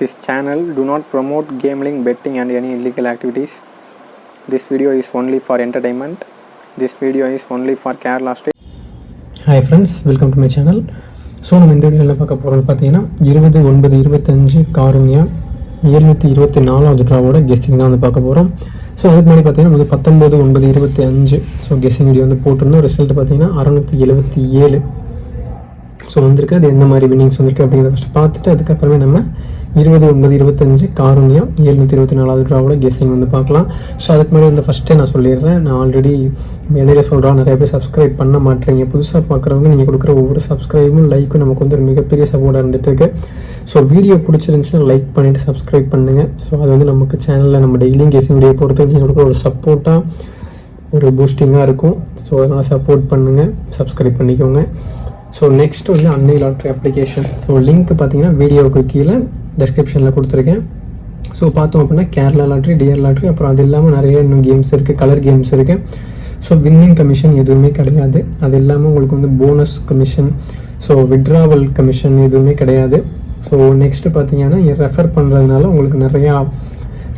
This channel. Do not promote gambling, betting and any illegal activities. This video is only for entertainment. This video is only for Kerala state. Hi friends welcome to my channel so நம்ம இந்த வீடியோவில் பார்க்க போகிறது பார்த்தீங்கன்னா இருபது ஒன்பது இருபத்தஞ்சு காருண்யா இருநூற்றி இருபத்தி நாலாவது ட்ராவோட கெஸ்டிங் தான் வந்து பார்க்க போகிறோம் ஸோ அதுக்கு முன்னாடி பார்த்தீங்கன்னா வந்து பத்தொம்போது ஒன்பது இருபத்தி அஞ்சு ஸோ கெஸ்டிங் வீடியோ வந்து போட்டிருந்தோம். ரிசல்ட் பார்த்தீங்கன்னா அறநூற்றி எழுபத்தி ஏழு. ஸோ வந்திருக்கு. அது எந்த மாதிரி வின்னிங்ஸ் வந்திருக்கு அப்படிங்கிறத ஃபஸ்ட்டு பார்த்துட்டு அதுக்கப்புறமே நம்ம இருபது ஒன்பது இருபத்தஞ்சு காரணியா எழுநூற்றி இருபத்தி நாலாவது ட்ராவோட கெஸ்டிங் வந்து பார்க்கலாம். ஸோ அதுக்கு முன்னாடி வந்து ஃபஸ்ட்டே நான் சொல்லிடுறேன். நான் ஆல்ரெடி இடையில சொல்கிறேன் நிறைய பேர் சப்ஸ்கிரைப் பண்ண மாட்டேறீங்க புதுசாக பார்க்குறவங்க நீங்கள் கொடுக்குற ஒவ்வொரு சப்ஸ்கிரைபும் லைக்கும் நமக்கு வந்து ஒரு மிகப்பெரிய சப்போர்ட்டாக இருந்துட்டு இருக்கு. ஸோ வீடியோ பிடிச்சிருந்துச்சுன்னா லைக் பண்ணிவிட்டு சப்ஸ்கிரைப் பண்ணுங்கள் ஸோ அது வந்து நமக்கு சேனலில் நம்ம டெய்லியும் கெஸ்டிங் வீடியோ பொறுத்து நீங்கள் கொடுக்குற ஒரு சப்போர்ட்டாக ஒரு பூஸ்டிங்காக இருக்கும். ஸோ அதனால் சப்போர்ட் பண்ணுங்கள் சப்ஸ்கிரைப் பண்ணிக்கோங்க. ஸோ நெக்ஸ்ட் வந்து அன்னை லாட்ரி அப்ளிகேஷன் ஸோ லிங்க் பார்த்தீங்கன்னா வீடியோவுக்கு கீழே டெஸ்கிரிப்ஷனில் கொடுத்துருக்கேன். ஸோ பார்த்தோம் அப்படின்னா கேரளா லாட்ரி டிஆர் லாட்ரி அப்புறம் அது இல்லாமல் நிறைய இன்னும் கேம்ஸ் இருக்குது கலர் கேம்ஸ் இருக்குது ஸோ வின்னிங் கமிஷன் எதுவுமே கிடையாது. அது இல்லாமல் உங்களுக்கு வந்து bonus commission so withdrawal commission எதுவுமே கிடையாது. ஸோ நெக்ஸ்ட்டு பார்த்தீங்கன்னா ரெஃபர் பண்ணுறதுனால உங்களுக்கு நிறையா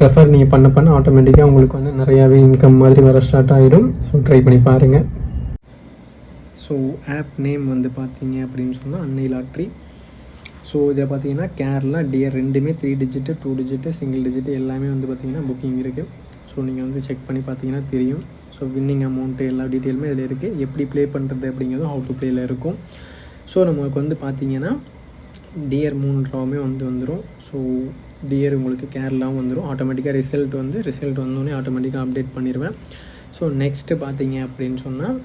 ரெஃபர் நீங்கள் பண்ண பண்ண ஆட்டோமேட்டிக்காக உங்களுக்கு வந்து நிறையாவே இன்கம் மாதிரி வர ஸ்டார்ட் ஆகிடும் ஸோ ட்ரை பண்ணி பாருங்கள் ஸோ ஆப் நேம் வந்து பார்த்தீங்க அப்படின்னு சொன்னால் அன்னை லாட்ரி. ஸோ இதை பார்த்தீங்கன்னா கேரளா டியர் ரெண்டுமே three digit two digit single digit எல்லாமே வந்து பார்த்திங்கன்னா புக்கிங் இருக்குது ஸோ நீங்கள் வந்து செக் பண்ணி பார்த்தீங்கன்னா தெரியும். ஸோ வின்னிங் அமௌண்ட்டு எல்லா டீட்டெயிலுமே இதில் இருக்குது எப்படி ப்ளே பண்ணுறது அப்படிங்கிறதும் ஹவு டு ப்ளேயில் இருக்கும். ஸோ நமக்கு வந்து பார்த்தீங்கன்னா டியர் மூணு ட்ராவுமே வந்து வந்துடும் ஸோ டியர் உங்களுக்கு கேரளாவும் வந்துடும் ஆட்டோமேட்டிக்காக ரிசல்ட் வந்து ரிசல்ட் வந்தோடனே ஆட்டோமேட்டிக்காக அப்டேட் பண்ணிடுவேன் ஸோ நெக்ஸ்ட்டு பார்த்தீங்க அப்படின்னு சொன்னால்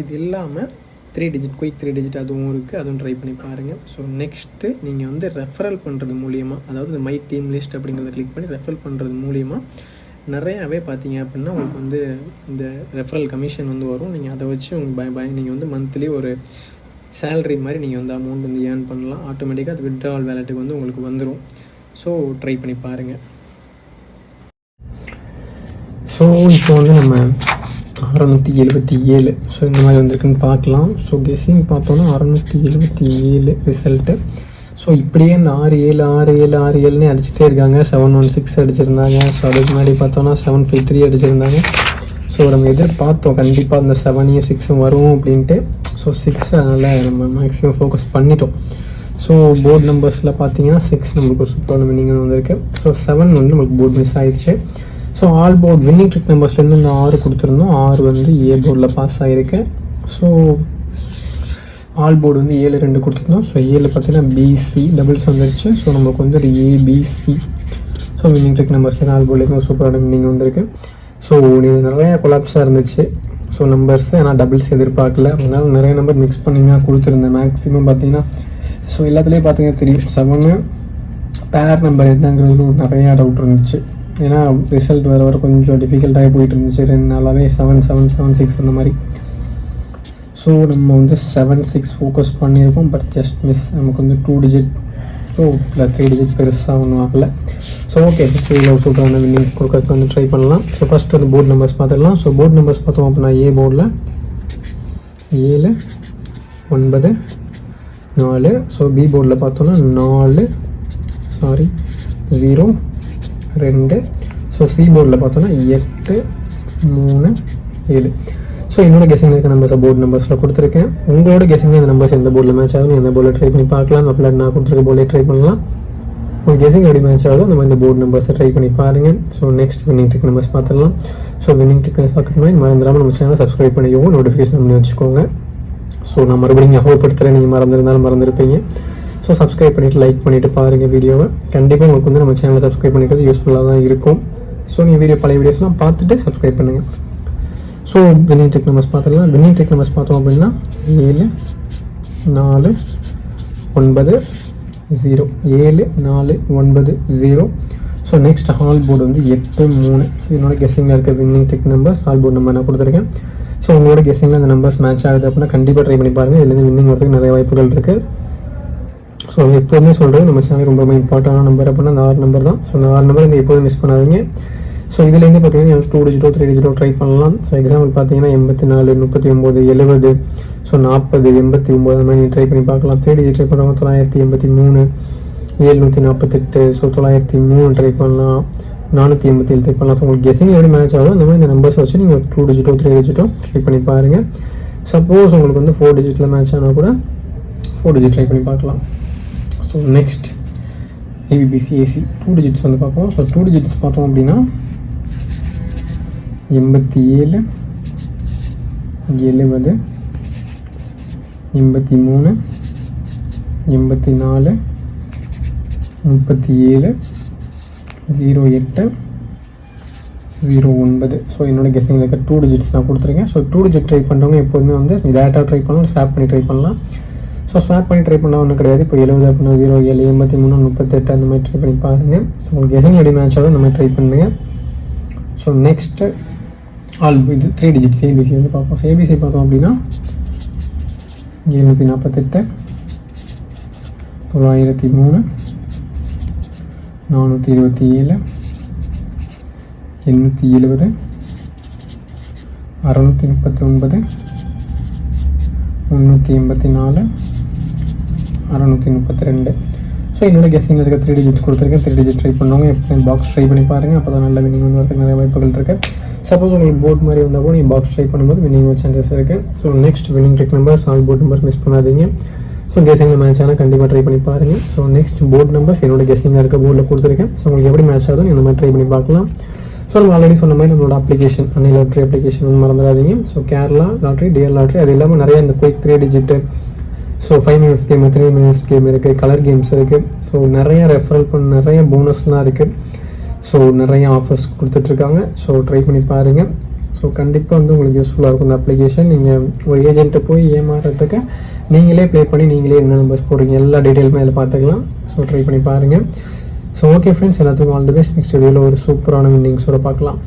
இது இல்லாமல் three digit quick three digit அதுவும் இருக்குது அதுவும் ட்ரை பண்ணி பாருங்கள் ஸோ நெக்ஸ்ட்டு நீங்கள் வந்து ரெஃபரல் பண்ணுறது மூலியமாக அதாவது இந்த மை டீம் லிஸ்ட் அப்படிங்கிறத கிளிக் பண்ணி ரெஃபர் பண்ணுறது மூலியமாக நிறையாவே பார்த்தீங்க அப்படின்னா உங்களுக்கு வந்து இந்த ரெஃபரல் கமிஷன் வந்து வரும். நீங்கள் அதை வச்சு உங்கள் பய பய நீங்கள் வந்து மந்த்லி ஒரு சேலரி மாதிரி நீங்கள் வந்து அமௌண்ட் வந்து ஏர்ன் பண்ணலாம். ஆட்டோமேட்டிக்காக அது விட்ராவல் வேலெட்டுக்கு வந்து உங்களுக்கு வந்துடும் ஸோ ட்ரை பண்ணி பாருங்கள் ஸோ இப்போ வந்து நம்ம அறநூற்றி எழுபத்தி ஏழு. ஸோ இந்த மாதிரி வந்திருக்குன்னு பார்க்கலாம். ஸோ கெஸ்ஸிங் பார்த்தோன்னா அறநூற்றி எழுபத்தி ஏழு ரிசல்ட்டு ஸோ இப்படியே இந்த ஆறு ஏழு ஆறு ஏழு ஆறு ஏழுனே அடிச்சுட்டே இருக்காங்க. செவன் ஒன் சிக்ஸ் அடிச்சிருந்தாங்க. ஸோ அதுக்கு முன்னாடி பார்த்தோன்னா செவன் ஃபைவ் த்ரீ அடிச்சிருந்தாங்க. ஸோ நம்ம எதிர்பார்த்தோம் கண்டிப்பாக இந்த செவனையும் சிக்ஸும் வரும் அப்படின்ட்டு. ஸோ சிக்ஸ் அதனால் நம்ம மேக்ஸிமம் ஃபோக்கஸ் பண்ணிட்டோம். ஸோ போர்டு நம்பர்ஸில் பார்த்தீங்கன்னா சிக்ஸ் நம்மளுக்கு சூப்பரான வின்னிங் வந்திருக்கு. ஸோ செவன் வந்து நம்மளுக்கு போர்டு மிஸ் ஆயிடுச்சு. So all board winning trick நம்பர்ஸ்லேருந்து இந்த ஆறு கொடுத்துருந்தோம். ஆறு வந்து ஏ போர்டில் பாஸ் ஆகிருக்கு ஸோ ஆல் போர்டு வந்து ஏழு ரெண்டு கொடுத்துருந்தோம். ஸோ ஏழு பார்த்தீங்கன்னா பிசி டபுள்ஸ் வந்துருச்சு. ஸோ நமக்கு வந்து ஒரு ஏபிசி ஸோ வின்னிங் ட்ரிக் நம்பர்ஸ்லேருந்து ஆல் போர்ட்லேருந்து சூப்பரான வின்னிங் வந்திருக்கு. ஸோ இது நிறைய கொலாப்ஸாக இருந்துச்சு. ஸோ நம்பர்ஸ் ஆனால் டபுள்ஸ் எதிர்பார்க்கல. அதனால நிறைய நம்பர் மிக்ஸ் பண்ணிங்க கொடுத்துருந்தேன். மேக்ஸிமம் பார்த்தீங்கன்னா ஸோ எல்லாத்துலேயும் பார்த்தீங்கன்னா தெரியும் செவனு பேர் நம்பர் என்னங்கிறது நிறையா டவுட் இருந்துச்சு. ஏன்னா ரிசல்ட் வர வர கொஞ்சம் டிஃபிகல்ட்டாகி போயிட்டு இருந்துச்சு. ரெண்டு நாளாகவே செவன் செவன் செவன் சிக்ஸ் அந்த மாதிரி. ஸோ நம்ம வந்து செவன் சிக்ஸ் ஃபோக்கஸ் பண்ணியிருக்கோம். பட் ஜஸ்ட் மிஸ் நமக்கு வந்து டூ டிஜிட் ஸோ இல்லை த்ரீ டிஜிட் பெருசாக ஒன்றும் ஆகலை. ஸோ ஓகே ஃபஸ்ட்டு இவ்வளோ சூப்பரான வின்னிங் கொடுக்கறதுக்கு வந்து ட்ரை பண்ணலாம். ஸோ ஃபஸ்ட் வந்து போர்டு நம்பர்ஸ் பார்த்துடலாம். ஸோ போர்டு நம்பர்ஸ் பார்த்தோம் அப்படின்னா ஏ போர்டில் ஏழு ஒன்பது நாலு. ஸோ பி போர்டில் பார்த்தோன்னா நாலு சாரி ஜீரோ ரெண்டு. ஸோ சி போர்டில் பார்த்தோன்னா எட்டு மூணு ஏழு. ஸோ என்னோட கெஸிங் இருக்க நம்பர்ஸை போர்டு நம்பர்ஸில் கொடுத்துருக்கேன். உங்களோட கெஸிங் இந்த நம்பர்ஸ் எந்த போர்டில் மேட்ச் ஆகும் எந்த போர்டில் ட்ரை பண்ணி பார்க்கலாம். அப்படி நான் கொடுத்துருக்க போர்டில் ட்ரை பண்ணலாம். உங்கள் கெஸிங் எப்படி மேட்ச் ஆகுதோ நம்ம இந்த போர்டு நம்பர்ஸை ட்ரை பண்ணி பாருங்கள் so next winning tech numbers பார்த்துடலாம். ஸோ வின்னிங் டெக் பார்க்கணுமே மறந்துடாமல் நம்ம சேனலை சப்ஸ்கிரைப் பண்ணிக்கோங்க. நோட்டிஃபிகேஷன் பண்ணி வச்சுக்கோங்க. ஸோ நான் மறுபடியும் ஞாபகப்படுத்துகிறேன் நீங்கள் மறந்துருந்தாலும் மறந்துருப்பீங்க. ஸோ சப்ஸ்கிரைப் பண்ணிவிட்டு லைக் பண்ணிவிட்டு பாருங்கள் வீடியோவை. கண்டிப்பாக உங்களுக்கு வந்து நம்ம சேனலை சப்ஸ்கிரைப் பண்ணிக்கிறது யூஸ்ஃபுல்லாக தான் இருக்கும். ஸோ நீங்கள் வீடியோ பழைய வீடியோஸ்லாம் பார்த்துட்டு சப்ஸ்கிரைப் பண்ணுங்கள் ஸோ வின்னிங் டெக் நம்பர்ஸ் பார்த்துக்கலாம் வின்னிங் டெக் நம்பர்ஸ் பார்த்தோம் அப்படின்னா ஏழு நாலு ஒன்பது ஜீரோ ஏழு நாலு ஒன்பது zero so next all board வந்து எட்டு மூணு. ஸோ என்னோட கெஸ்ஸிங்கில் இருக்க winning tech numbers all board number நான் கொடுத்துருக்கேன். ஸோ உங்களோட கெஸ்ஸிங்கில் அந்த நம்பர்ஸ் மேட்ச் ஆகுது அப்படின்னா கண்டிப்பாக ட்ரை பண்ணி பாருங்கள் இதுலேருந்து வின்னிங் வரதுக்கு நிறைய வாய்ப்புகள் இருக்குது ஸோ எப்போதுமே சொல்கிறது நம்ம சேனல் ரொம்ப ரொம்ப இம்பார்ட்டண்டான நம்பர் அப்படின்னா அந்த ஆறு நம்பர் தான். ஸோ அந்த ஆறு நம்பர் நீங்கள் எப்போதும் மிஸ் பண்ணாதீங்க. ஸோ இதுலேருந்து பார்த்தீங்கன்னா டூ டிஜிட்டோ த்ரீ டிஜிட்டோ ட்ரை பண்ணலாம். ஸோ எக்ஸாம்பிள் பார்த்தீங்கன்னா எண்பத்தி நாலு முப்பத்தி ஒம்பது எழுபது ஸோ நாற்பது எண்பத்தி ஒம்பது அந்த மாதிரி ட்ரை பண்ணி பார்க்கலாம். த்ரீ டிஜிட் ட்ரை பண்ணுறவங்க தொள்ளாயிரத்தி எண்பத்தி மூணு ஏழ்நூற்றி நாற்பத்தெட்டு ஸோ தொள்ளாயிரத்தி மூணு ட்ரை பண்ணலாம். நானூற்றி எண்பத்தி ஏழு ட்ரை பண்ணலாம். ஸோ உங்களுக்கு கெஸிங் எப்படி மேட்ச் ஆகும் அந்த மாதிரி இந்த நம்பர்ஸ் வச்சு நீங்கள் டூ டிஜிட்டோ த்ரீ டிஜிட்டோ ட்ரை பண்ணி பாருங்கள் சப்போஸ் உங்களுக்கு வந்து ஃபோர் டிஜிட்டில் மேட்ச் ஆனால் கூட ஃபோர் டிஜிட் ட்ரை பண்ணி பார்க்கலாம். So next ABBC AC two digits வந்து பார்ப்போம். ஸோ டூ டிஜிட்ஸ் பார்த்தோம் அப்படின்னா எண்பத்தி ஏழு எழுபது எண்பத்தி மூணு எண்பத்தி நாலு முப்பத்தி ஏழு ஜீரோ எட்டு ஜீரோ ஒன்பது. ஸோ என்னோட கெஸ்ஸிங் இருக்க டூ டிஜிட்ஸ் நான் கொடுத்துருக்கேன். ஸோ டூ டிஜிட் ட்ரை பண்ணுறவங்க எப்போதுமே வந்து டேட்டா ட்ரை பண்ணலாம் ஸ்டாப் பண்ணி ட்ரை பண்ணலாம். ஸோ ஸ்வாப் பண்ணி ட்ரை பண்ணால் ஒன்றும் கிடையாது. இப்போ எழுபது அப்படின்னா ஜீரோ ஏழு எண்பத்தி மூணு முப்பத்தெட்டு அந்த மாதிரி ட்ரை பண்ணி பாருங்கள் ஸோ உங்களுக்கு கெஸிங் எப்படி மேட்ச் ஆகும் அந்த மாதிரி ட்ரை பண்ணுங்கள் ஸோ நெக்ஸ்ட்டு ஆல் இது த்ரீ டிஜிட்ஸ் ஏபிசி வந்து பார்ப்போம். ஏபிசி பார்த்தோம் அப்படின்னா எழுநூற்றி நாற்பத்தெட்டு தொள்ளாயிரத்தி மூணு நானூற்றி இருபத்தி ஏழு எண்ணூற்றி எழுபது அறநூற்றி முப்பத்தி ஒன்பது முந்நூற்றி எண்பத்தி நாலு அறநூற்றி முப்பத்தி ரெண்டு. ஸோ என்னோட கெஸ்டிங் இருக்க த்ரீ டிஜிட்ஸ் கொடுத்துருக்கேன். த்ரீ டிஜிட் ட்ரை பண்ணுவாங்க எப்போ பாக்ஸ் ட்ரை பண்ணி பாருங்கள் அப்போ தான் நல்ல வினிங் வந்து வரதுக்கு நிறைய வாய்ப்புகள் இருக்குது சப்போஸ் உங்களுக்கு போர்ட் மாதிரி வந்தால் கூட நீங்கள் பாக்ஸ் ட்ரை பண்ணும்போது வினிங் சான்சஸ் இருக்குது so next winning trick number all board number miss பண்ணாதீங்க. ஸோ கெஸிங்கில் மேட்ச் ஆனால் கண்டிப்பாக ட்ரை பண்ணி பாருங்கள் ஸோ நெக்ஸ்ட் போர்ட் நம்பர்ஸ் என்னோட கெஸிங்காக இருக்க போர்டில் கொடுத்துருக்கேன். ஸோ உங்களுக்கு எப்படி மேட்ச் ஆகுதும் இந்த மாதிரி ட்ரை பண்ணி பார்க்கலாம். ஸோ நம்ம ஆல்ரெடி சொன்ன மாதிரி நம்மளோட அப்ளிகேஷன் அன்னை லாட்ரி அப்ளிகேஷன் வந்து மறந்துடாதீங்க. So Kerala lottery DL lottery அது இல்லாமல் நிறைய இந்த quick three digit so five minutes game three minutes game இருக்குது கலர் கேம்ஸ் இருக்குது ஸோ நிறைய ரெஃபரல் பண்ண நிறைய போனஸ்லாம் இருக்குது ஸோ நிறைய ஆஃபர்ஸ் கொடுத்துட்ருக்காங்க. ஸோ ட்ரை பண்ணி பாருங்கள் ஸோ கண்டிப்பாக வந்து உங்களுக்கு யூஸ்ஃபுல்லாக இருக்கும் இந்த அப்ளிகேஷன் நீங்கள் ஒரு ஏஜென்ட்டை போய் ஏமாறுறதுக்கு நீங்களே ப்ளே பண்ணி நீங்களே என்ன நம்பர்ஸ் போடுறீங்க எல்லா டீட்டெயிலுமே அதில் பார்த்துக்கலாம். ஸோ ட்ரை பண்ணி பாருங்கள் ஸோ ஓகே ஃப்ரெண்ட்ஸ் எல்லாத்துக்கும் ஆல் தி பெஸ்ட் நெக்ஸ்ட் வீடியோவில் ஒரு சூப்பரான வின்னிங்ஸோட பார்க்கலாம்.